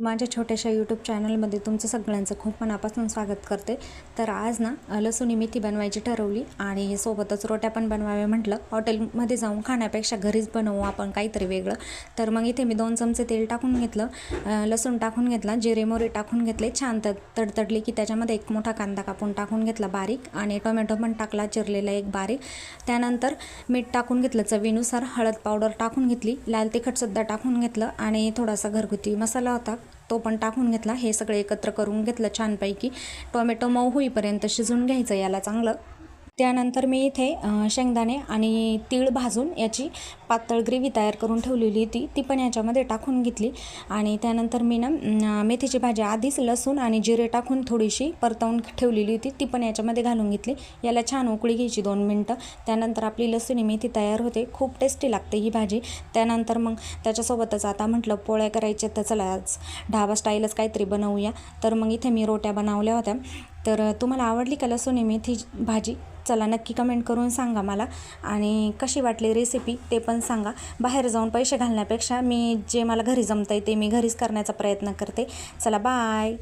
माझ्या छोट्याशा यूट्यूब चॅनलमध्ये तुमचं सगळ्यांचं खूप मनापासून स्वागत करते. तर आज ना लसूणी मेथी बनवायची ठरवली आणि सोबतच रोट्या पण बनवाव्या म्हटलं. हॉटेलमध्ये जाऊन खाण्यापेक्षा घरीच बनवू आपण काहीतरी वेगळं. तर मग इथे मी दोन चमचे तेल टाकून घेतलं. लसूण टाकून घेतला जिरे मोहरी टाकून घेतले. छान तर तडतडली की त्याच्यामध्ये एक मोठा कांदा कापून टाकून घेतला बारीक आणि टोमॅटो पण टाकला चिरलेला एक बारीक. त्यानंतर मीठ टाकून घेतलं चवीनुसार हळद पावडर टाकून घेतली लाल तिखटसुद्धा टाकून घेतलं आणि थोडासा घरगुती मसाला होता. तो पण टाकून घेतला. हे सगळे एकत्र करून घेतलं छानपैकी. टोमॅटो मऊ होईपर्यंत शिजून घ्यायचं याला चांगलं. त्यानंतर मी इथे शेंगदाणे आणि तीळ भाजून याची पातळ ग्रेव्ही तयार करून ठेवलेली होती. ती पण याच्यामध्ये टाकून घेतली. आणि त्यानंतर मी ना मेथीची भाजी आधीच लसूण आणि जिरे टाकून थोडीशी परतवून ठेवलेली होती. ती पण याच्यामध्ये घालून घेतली. याला छान उकळी घ्यायची दोन मिनटं. त्यानंतर आपली लसूणी मेथी तयार होते. खूप टेस्टी लागते ही भाजी. त्यानंतर मग त्याच्यासोबतच आता म्हटलं पोळ्या करायच्या तर चला आज ढाबा स्टाईलच काहीतरी बनवूया. तर मग इथे मी रोट्या बनवल्या होत्या. तर तुम्हाला आवडली का लसूणी मेथी भाजी? चला नक्की कमेंट करून सांगा मला. आणि कशी वाटली रेसिपी ते पण सांगा. बाहेर जाऊन पैसे घालण्यापेक्षा मी जे मला घरी जमतं आहे ते मी घरीच करण्याचा प्रयत्न करते. चला बाय